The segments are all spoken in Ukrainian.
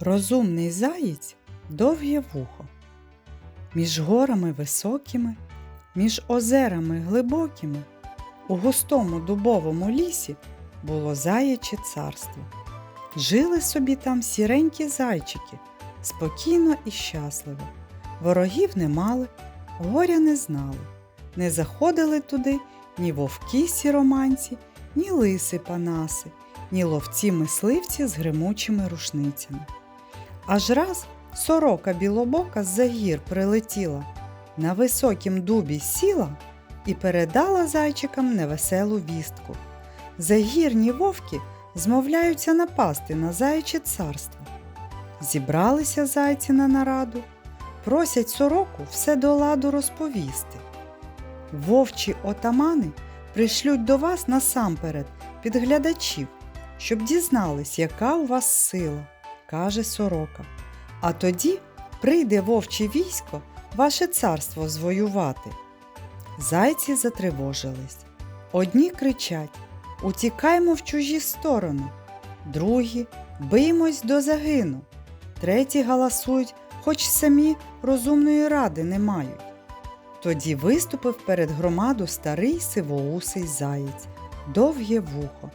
Розумний заєць довге вухо. Між горами високими, між озерами глибокими, у густому дубовому лісі було заяче царство. Жили собі там сіренькі зайчики, спокійно і щасливо. Ворогів не мали, горя не знали. Не заходили туди ні вовки сіроманці, ні лиси панаси, ні ловці мисливці з гримучими рушницями. Аж раз сорока білобока з-за гір прилетіла, на високім дубі сіла і передала зайчикам невеселу вістку. Загірні вовки змовляються напасти на заяче царство. Зібралися зайці на нараду, просять сороку все до ладу розповісти. Вовчі отамани пришлють до вас насамперед підглядачів, щоб дізнались, яка у вас сила, каже сорока. А тоді прийде вовче військо ваше царство звоювати. Зайці затривожились. Одні кричать Утікаймо в чужі сторони, другі биймось до загину, треті галасують, хоч самі розумної ради не мають. Тоді виступив перед громаду старий сивоусий заєць, довге вухо.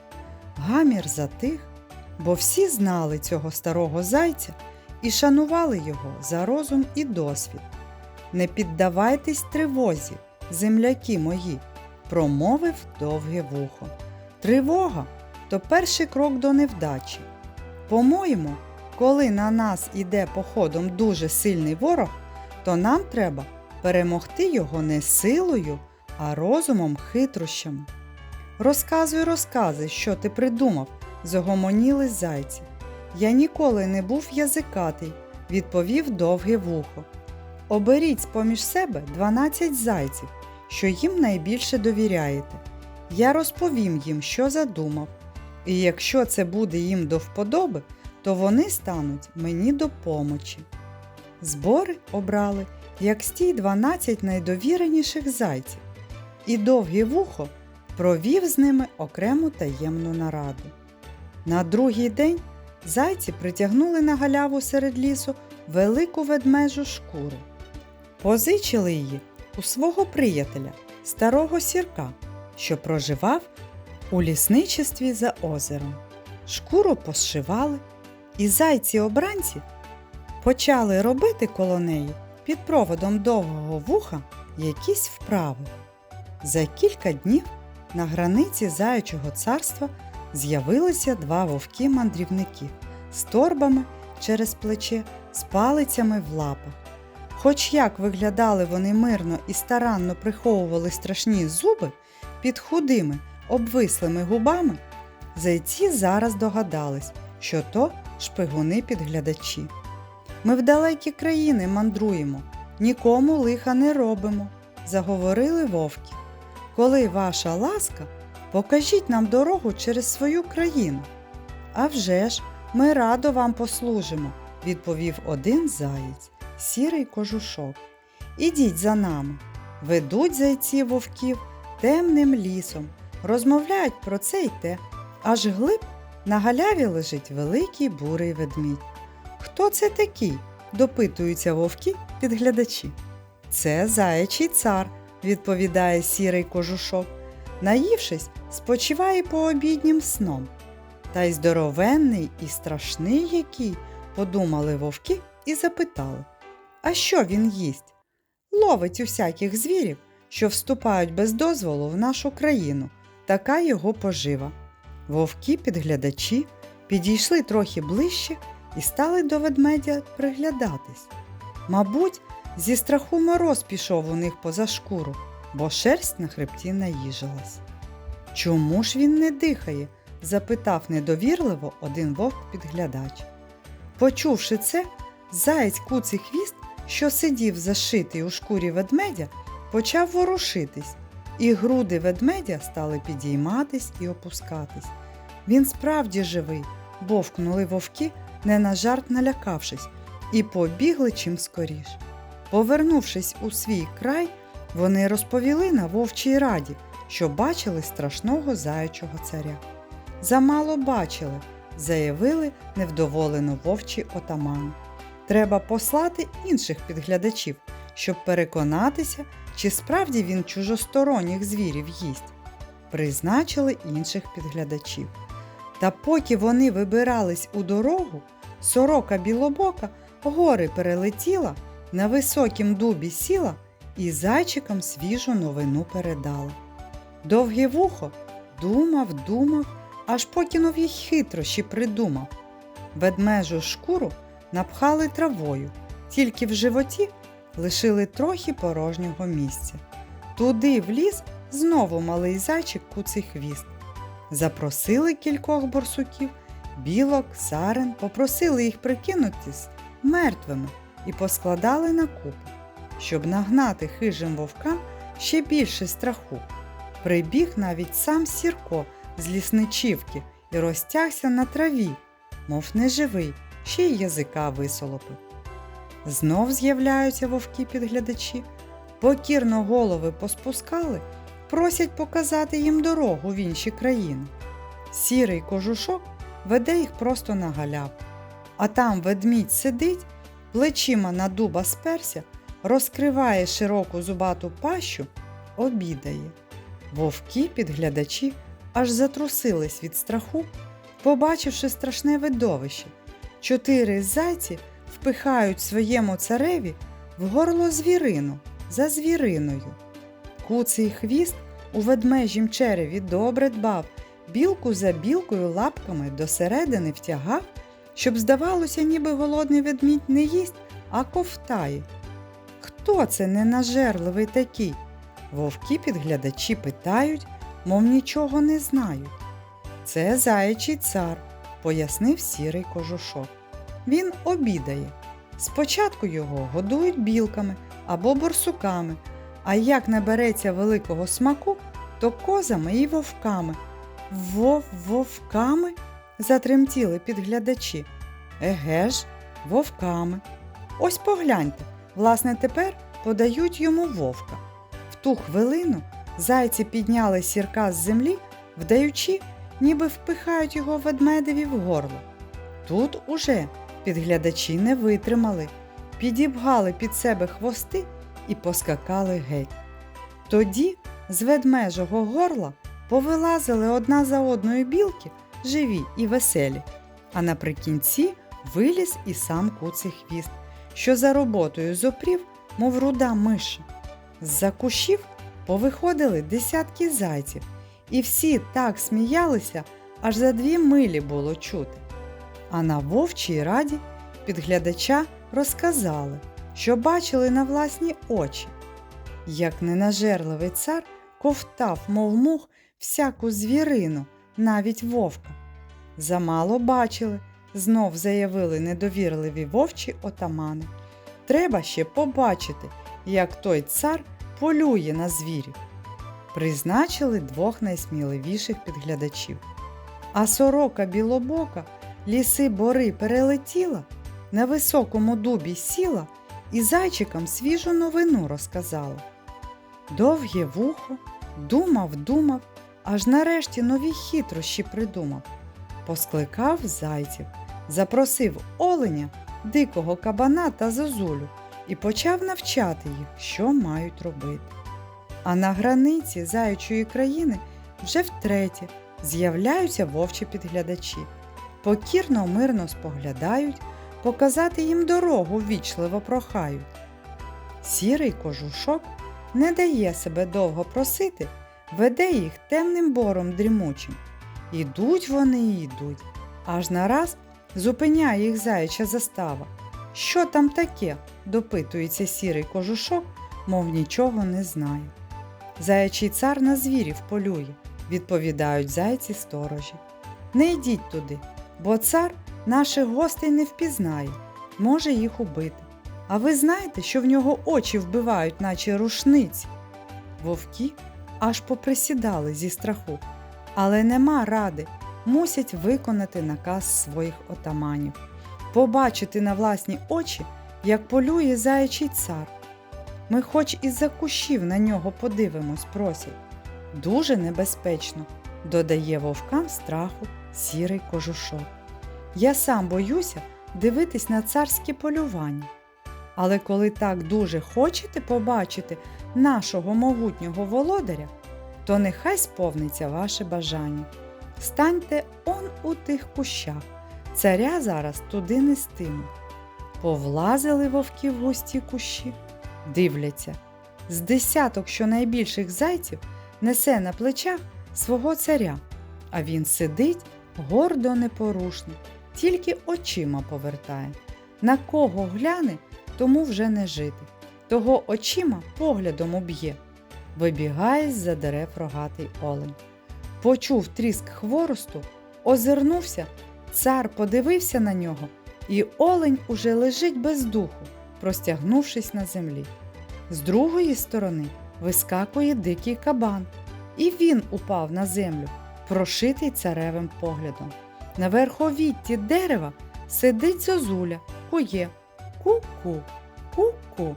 Гамір затих, бо всі знали цього старого зайця і шанували його за розум і досвід. Не піддавайтесь тривозі, земляки мої, промовив довге вухо. Тривога то перший крок до невдачі. По-моєму, коли на нас іде походом дуже сильний ворог, то нам треба перемогти його не силою, а розумом хитрощами. Розказуй розкази, що ти придумав, загомоніли зайці. Я ніколи не був язикатий, відповів довге вухо. Оберіть з-поміж себе 12 зайців, що їм найбільше довіряєте. Я розповім їм, що задумав, і якщо це буде їм до вподоби, то вони стануть мені до помочі. Збори обрали як стій 12 найдовіреніших зайців, і довге вухо провів з ними окрему таємну нараду. На другий день зайці притягнули на галяву серед лісу велику ведмежу шкуру. Позичили її у свого приятеля, старого сірка, що проживав у лісничестві за озером. Шкуру пошивали, і зайці обранці почали робити коло неї під проводом довгого вуха якісь вправи. За кілька днів на границі заячого царства з'явилися два вовки-мандрівники з торбами через плече, з палицями в лапах. Хоч як виглядали вони мирно і старанно приховували страшні зуби під худими, обвислими губами, зайці зараз догадались, що то шпигуни-підглядачі. Ми в далекі країни мандруємо, нікому лиха не робимо, заговорили вовки. Коли ваша ласка, покажіть нам дорогу через свою країну. «А вже ж, ми радо вам послужимо, відповів один заєць, сірий кожушок. Ідіть за нами. Ведуть зайці вовків темним лісом, розмовляють про це й те, аж глиб на галяві лежить великий бурий ведмідь. Хто це такий? допитуються вовки підглядачі. Це заячий цар, відповідає сірий кожушок. Наївшись, спочиває пообіднім сном. Та й здоровенний і страшний який, подумали вовки і запитали. А що він їсть? Ловить усяких звірів, що вступають без дозволу в нашу країну, така його пожива. Вовки підглядачі підійшли трохи ближче і стали до ведмедя приглядатись. Мабуть, зі страху мороз пішов у них поза шкуру, бо шерсть на хребті наїжилась. Чому ж він не дихає? запитав недовірливо один вовк-підглядач. Почувши це, заєць куций хвіст, що сидів зашитий у шкурі ведмедя, почав ворушитись, і груди ведмедя стали підійматись і опускатись. Він справді живий, бовкнули вовки, не на жарт налякавшись, і побігли чим скоріш. Повернувшись у свій край, вони розповіли на вовчій раді, що бачили страшного заячого царя. Замало бачили, заявили невдоволено вовчі отамани. Треба послати інших підглядачів, щоб переконатися, чи справді він чужосторонніх звірів їсть. Призначили інших підглядачів. Та поки вони вибирались у дорогу, сорока білобока гори перелетіла, на високім дубі сіла і зайчикам свіжу новину передала. Довге вухо думав, думав, аж поки нові хитрощі придумав. Ведмежу шкуру напхали травою, тільки в животі лишили трохи порожнього місця. Туди вліз знову малий зайчик куций хвіст. Запросили кількох борсуків, білок, сарен, попросили їх прикинутись мертвими і поскладали на купу, щоб нагнати хижим вовкам ще більше страху. Прибіг навіть сам Сірко з лісничівки і розтягся на траві, мов неживий, ще й язика висолопив. Знов з'являються вовки-підглядачі, покірно голови поспускали, просять показати їм дорогу в інші країни. Сірий кожушок веде їх просто на галяв, а там ведмідь сидить, плечима на дуба сперся, розкриває широку зубату пащу, обідає. Вовки-підглядачі аж затрусились від страху, побачивши страшне видовище. Чотири зайці впихають своєму цареві в горло звірину за звіриною. Куций хвіст у ведмежім череві добре дбав, білку за білкою лапками досередини втягав, щоб здавалося, ніби голодний ведмідь не їсть, а ковтає. Хто це ненажерливий такий? Вовки підглядачі питають, мов нічого не знають. Це заячий цар, пояснив сірий кожушок. Він обідає. Спочатку його годують білками або борсуками, а як набереться великого смаку, то козами і вовками. Вов вовками? затремтіли підглядачі. Еге ж, вовками. Ось погляньте, власне, тепер подають йому вовка. В ту хвилину зайці підняли сірка з землі, вдаючи, ніби впихають його ведмедеві в горло. Тут уже підглядачі не витримали, підібгали під себе хвости і поскакали геть. Тоді з ведмежого горла повилазили одна за одною білки, живі і веселі, а наприкінці виліз і сам куций хвіст, що за роботою зопрів, мов руда миша. З-за кущів повиходили десятки зайців, і всі так сміялися, аж за дві милі було чути. А на вовчій раді підглядача розказали, що бачили на власні очі, як ненажерливий цар ковтав, мов мух, всяку звірину, навіть вовка. Замало бачили, знов заявили недовірливі вовчі отамани. Треба ще побачити, як той цар полює на звірів. Призначили двох найсміливіших підглядачів. А сорока білобока ліси бори перелетіла, на високому дубі сіла і зайчикам свіжу новину розказала. Довге вухо думав, думав, аж нарешті нові хитрощі придумав. Поскликав зайців, запросив оленя, дикого кабана та зозулю і почав навчати їх, що мають робити. А на границі заячої країни вже втретє з'являються вовчі підглядачі. Покірно мирно споглядають, показати їм дорогу ввічливо прохають. Сірий кожушок не дає себе довго просити, веде їх темним бором дрімучим. Ідуть вони і йдуть, аж нараз зупиняє їх заяча застава. Що там таке? допитується сірий кожушок, мов нічого не знає. Заячий цар на звірів полює, відповідають зайці сторожі. Не йдіть туди, бо цар наших гостей не впізнає, може їх убити. А ви знаєте, що в нього очі вбивають, наче рушниці? Вовки аж поприсідали зі страху, але нема ради, мусять виконати наказ своїх отаманів, побачити на власні очі, як полює заячий цар. Ми хоч із-за кущів на нього подивимось, просять. Дуже небезпечно, додає вовкам страху сірий кожушок. Я сам боюся дивитись на царські полювання. Але коли так дуже хочете побачити нашого могутнього володаря, то нехай сповниться ваше бажання. Станьте он у тих кущах. Царя зараз туди нестимуть. Повлазили вовки в густі кущі, дивляться. З десяток щонайбільших зайців несе на плечах свого царя, а він сидить гордо непорушно, тільки очима повертає. На кого гляне, тому вже не жити. Того очима поглядом уб'є. Вибігає з-за дерев рогатий олень. Почув тріск хворосту, озирнувся, цар подивився на нього, і олень уже лежить без духу, простягнувшись на землі. З другої сторони вискакує дикий кабан, і він упав на землю, прошитий царевим поглядом. На верховітті дерева сидить зозуля, кує. Ку-ку, ку-ку.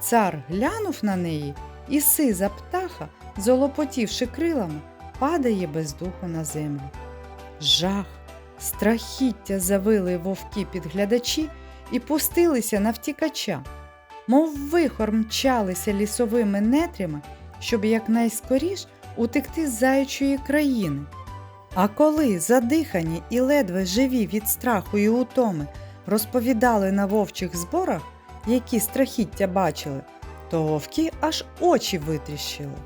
Цар глянув на неї, і сиза птаха, золопотівши крилами, падає без духу на землю. Жах, страхіття завили вовки підглядачі і пустилися на втікача, мов вихор мчалися лісовими нетрями, щоб якнайскоріш утекти з заячої країни. А коли задихані і ледве живі від страху і утоми розповідали на вовчих зборах, які страхіття бачили, то вовки аж очі витріщили.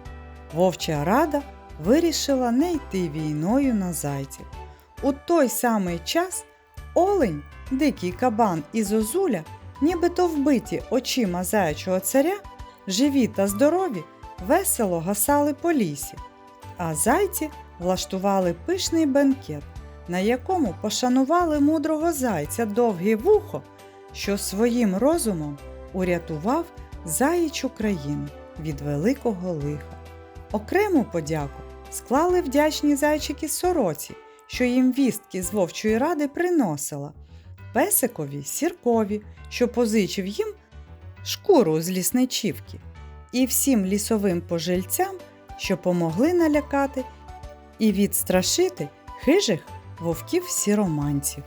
Вовча рада вирішила не йти війною на зайців. У той самий час олень, дикий кабан і зозуля, нібито вбиті очима заячого царя, живі та здорові, весело гасали по лісі, а зайці влаштували пишний бенкет, на якому пошанували мудрого зайця довге вухо, що своїм розумом урятував заячу країну від великого лиха. Окрему подяку склали вдячні зайчики сороці, що їм вістки з вовчої ради приносила, песикові сіркові, що позичив їм шкуру з лісничівки, і всім лісовим пожильцям, що помогли налякати і відстрашити хижих вовків сіроманців.